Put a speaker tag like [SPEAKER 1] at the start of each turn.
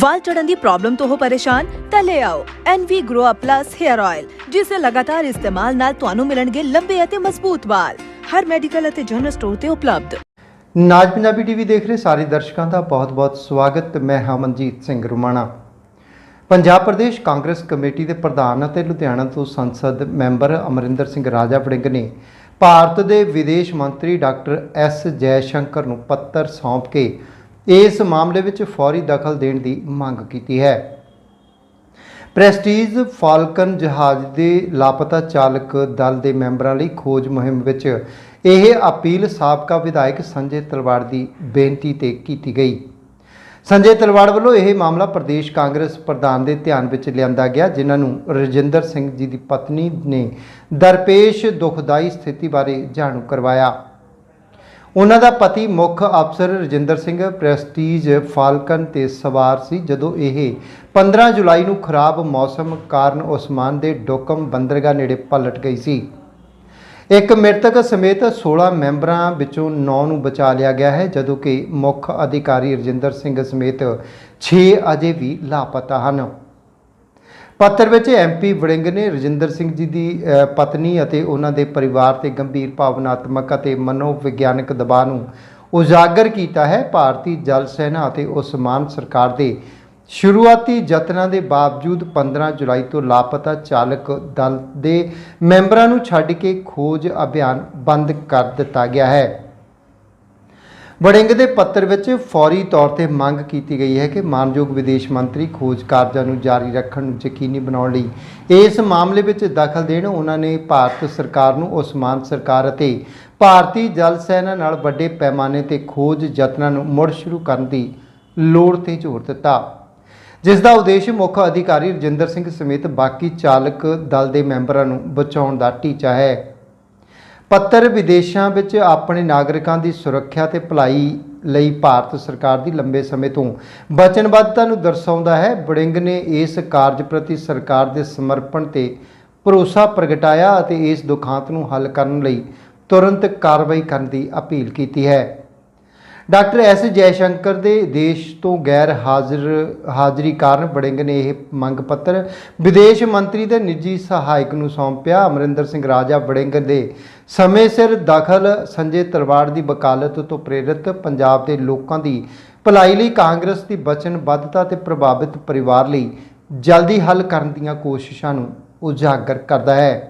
[SPEAKER 1] ਵਾਲ ਝੜਨ ਦੀ problem ਤੋਂ ਹੋ ਪਰੇਸ਼ਾਨ, ਤਾਂ ਲੈ ਆਓ NV Grow Up Plus Hair Oil ਜਿਸ ਦੇ ਲਗਾਤਾਰ ਇਸਤੇਮਾਲ ਨਾਲ ਤੁਹਾਨੂੰ ਮਿਲਣਗੇ ਲੰਬੇ ਅਤੇ ਮਜ਼ਬੂਤ ਵਾਲ। ਹਰ ਮੈਡੀਕਲ ਅਤੇ ਜਨਰਲ ਸਟੋਰ ਤੇ ਉਪਲਬਧ।
[SPEAKER 2] ਨਾਜ ਪੰਜਾਬੀ ਟੀਵੀ ਦੇਖ ਰਹੇ ਸਾਰੇ ਦਰਸ਼ਕਾਂ ਦਾ ਬਹੁਤ-ਬਹੁਤ ਸਵਾਗਤ। ਮੈਂ ਹਾਂ ਸਿੰਘ ਰੁਮਾਣਾ। ਪੰਜਾਬ ਪ੍ਰਦੇਸ਼ ਕਾਂਗਰਸ ਕਮੇਟੀ ਦੇ ਪ੍ਰਧਾਨ ਅਤੇ ਲੁਧਿਆਣਾ ਤੋਂ ਸੰਸਦ ਮੈਂਬਰ ਅਮਰਿੰਦਰ ਸਿੰਘ ਰਾਜਾ ਵੜਿੰਗ ਨੇ ਭਾਰਤ ਦੇ ਵਿਦੇਸ਼ ਮੰਤਰੀ ਡਾਕਟਰ ਐਸ ਜੈਸ਼ੰਕਰ ਨੂੰ ਪੱਤਰ ਸੌਂਪ ਕੇ ਇਸ ਮਾਮਲੇ ਵਿੱਚ ਫੌਰੀ ਦਖਲ ਦੇਣ ਦੀ ਮੰਗ ਕੀਤੀ ਹੈ। ਪ੍ਰੈਸਟੀਜ ਫਾਲਕਨ ਜਹਾਜ਼ ਦੇ ਲਾਪਤਾ ਚਾਲਕ ਦਲ ਦੇ ਮੈਂਬਰਾਂ ਲਈ ਖੋਜ ਮੁਹਿੰਮ ਵਿੱਚ ਇਹ ਅਪੀਲ ਸਾਬਕਾ ਵਿਧਾਇਕ ਸੰਜੇ ਤਲਵਾੜ ਦੀ ਬੇਨਤੀ ਤੇ ਕੀਤੀ ਗਈ। ਸੰਜੇ ਤਲਵਾੜ ਵੱਲੋਂ ਇਹ ਮਾਮਲਾ ਪ੍ਰਦੇਸ਼ ਕਾਂਗਰਸ ਪ੍ਰਧਾਨ ਦੇ ਧਿਆਨ ਵਿੱਚ ਲਿਆਂਦਾ ਗਿਆ, ਜਿਨ੍ਹਾਂ ਨੂੰ ਰਜਿੰਦਰ ਸਿੰਘ ਜੀ ਦੀ ਪਤਨੀ ਨੇ ਦਰਪੇਸ਼ ਦੁਖਦਾਈ ਸਥਿਤੀ ਬਾਰੇ ਜਾਣੂ ਕਰਵਾਇਆ। ਉਹਨਾਂ ਦਾ ਪਤੀ ਮੁੱਖ ਅਫਸਰ ਰਜਿੰਦਰ ਸਿੰਘ, ਪ੍ਰੈਸਟੀਜ ਫਾਲਕਨ ਤੇ ਸਵਾਰ ਸੀ ਜਦੋਂ ਇਹ 15 ਜੁਲਾਈ ਨੂੰ ਖਰਾਬ ਮੌਸਮ ਕਾਰਨ ਉਸਮਾਨ ਦੇ ਡੋਕਮ ਬੰਦਰਗਾਹ ਨੇੜੇ ਪਲਟ ਗਈ ਸੀ। ਇੱਕ ਮ੍ਰਿਤਕ ਸਮੇਤ 16 ਮੈਂਬਰਾਂ ਵਿੱਚੋਂ 9 ਨੂੰ ਬਚਾ ਲਿਆ ਗਿਆ ਹੈ, ਜਦੋਂ ਕਿ ਮੁੱਖ ਅਧਿਕਾਰੀ ਰਜਿੰਦਰ ਸਿੰਘ ਸਮੇਤ 6 ਅਜੇ ਵੀ ਲਾਪਤਾ ਹਨ। ਪੱਤਰ ਵਿੱਚ ਐਮਪੀ ਵੜਿੰਗ ਨੇ ਰਜਿੰਦਰ ਸਿੰਘ ਜੀ ਦੀ ਪਤਨੀ ਅਤੇ ਉਹਨਾਂ ਦੇ ਪਰਿਵਾਰ ਤੇ ਗੰਭੀਰ ਭਾਵਨਾਤਮਕ ਅਤੇ ਮਨੋਵਿਗਿਆਨਕ ਦਬਾਅ ਨੂੰ ਉਜਾਗਰ ਕੀਤਾ ਹੈ। ਭਾਰਤੀ ਜਲ ਸੈਨਾ ਅਤੇ ਉਸਮਾਨ ਸਰਕਾਰ ਦੇ ਸ਼ੁਰੂਆਤੀ ਯਤਨਾਂ ਦੇ ਬਾਵਜੂਦ 15 ਜੁਲਾਈ ਤੋਂ ਲਾਪਤਾ ਚਾਲਕ ਦਲ ਦੇ ਮੈਂਬਰਾਂ ਨੂੰ ਛੱਡ ਕੇ ਖੋਜ ਅਭਿਆਨ ਬੰਦ ਕਰ ਦਿੱਤਾ ਗਿਆ ਹੈ। ਵੜਿੰਗ ਦੇ ਪੱਤਰ ਵਿੱਚ ਫੌਰੀ ਤੌਰ ਤੇ ਮੰਗ ਕੀਤੀ ਗਈ ਹੈ ਕਿ ਮਾਨਯੋਗ ਵਿਦੇਸ਼ ਮੰਤਰੀ ਖੋਜ ਕਾਰਜਾਂ ਨੂੰ ਜਾਰੀ ਰੱਖਣ ਨੂੰ ਯਕੀਨੀ ਬਣਾਉਣ ਲਈ ਇਸ ਮਾਮਲੇ ਵਿੱਚ ਦਖਲ ਦੇਣ, ਉਹਨਾਂ ਨੇ ਭਾਰਤ ਸਰਕਾਰ ਨੂੰ ਉਸਮਾਨ ਸਰਕਾਰ ਅਤੇ ਭਾਰਤੀ ਜਲ ਸੈਨਾ ਨਾਲ ਵੱਡੇ ਪੈਮਾਨੇ ਤੇ ਖੋਜ ਯਤਨਾਂ ਨੂੰ ਮੁੜ ਸ਼ੁਰੂ ਕਰਨ ਦੀ ਲੋੜ ਤੇ ਜ਼ੋਰ ਦਿੱਤਾ। ਜਿਸ ਦਾ ਉਦੇਸ਼ ਮੁੱਖ ਅਧਿਕਾਰੀ ਰਜਿੰਦਰ ਸਿੰਘ ਸਮੇਤ ਬਾਕੀ ਚਾਲਕ ਦਲ ਦੇ ਮੈਂਬਰਾਂ ਨੂੰ ਬਚਾਉਣ ਦਾ ਟੀਚਾ ਹੈ। ਪੱਤਰ ਵਿਦੇਸ਼ਾਂ ਵਿੱਚ ਆਪਣੇ ਨਾਗਰਿਕਾਂ ਦੀ ਸੁਰੱਖਿਆ ਤੇ ਭਲਾਈ ਲਈ ਭਾਰਤ ਸਰਕਾਰ ਦੀ ਲੰਬੇ ਸਮੇਂ ਤੋਂ ਵਚਨਬੱਧਤਾ ਨੂੰ ਦਰਸਾਉਂਦਾ ਹੈ। ਬੜਿੰਗ ਨੇ ਇਸ ਕਾਰਜ ਪ੍ਰਤੀ ਸਰਕਾਰ ਦੇ ਸਮਰਪਣ ਤੇ ਭਰੋਸਾ ਪ੍ਰਗਟਾਇਆ ਅਤੇ ਇਸ ਦੁਖਾਂਤ ਨੂੰ ਹੱਲ ਕਰਨ ਲਈ ਤੁਰੰਤ ਕਾਰਵਾਈ ਕਰਨ ਦੀ ਅਪੀਲ ਕੀਤੀ ਹੈ। ਡਾਕਟਰ ਐਸ ਜੈਸ਼ੰਕਰ ਦੇ ਦੇਸ਼ ਤੋਂ ਗੈਰ ਹਾਜ਼ਰ, ਹਾਜ਼ਰੀ ਕਾਰਨ ਬੜਿੰਗ ਨੇ ਇਹ ਮੰਗ ਪੱਤਰ। ਵਿਦੇਸ਼ ਮੰਤਰੀ ਦੇ ਨਿੱਜੀ ਸਹਾਇਕ ਨੂੰ ਸੌਂਪਿਆ। ਅਮਰਿੰਦਰ ਸਿੰਘ ਰਾਜਾ ਬੜਿੰਗ ਦੇ ਸਮੇਂ ਸਿਰ ਦਖਲ ਸੰਜੇ ਤਲਵਾੜ ਦੀ ਵਕਾਲਤ ਤੋਂ ਪ੍ਰੇਰਿਤ ਪੰਜਾਬ ਦੇ ਲੋਕਾਂ ਦੀ ਭਲਾਈ ਲਈ ਕਾਂਗਰਸ ਦੀ ਵਚਨਬੱਧਤਾ ਤੇ ਪ੍ਰਭਾਵਿਤ ਪਰਿਵਾਰ ਲਈ ਜਲਦੀ ਹੱਲ ਕਰਨ ਦੀਆਂ ਕੋਸ਼ਿਸ਼ਾਂ ਨੂੰ ਉਜਾਗਰ ਕਰਦਾ ਹੈ।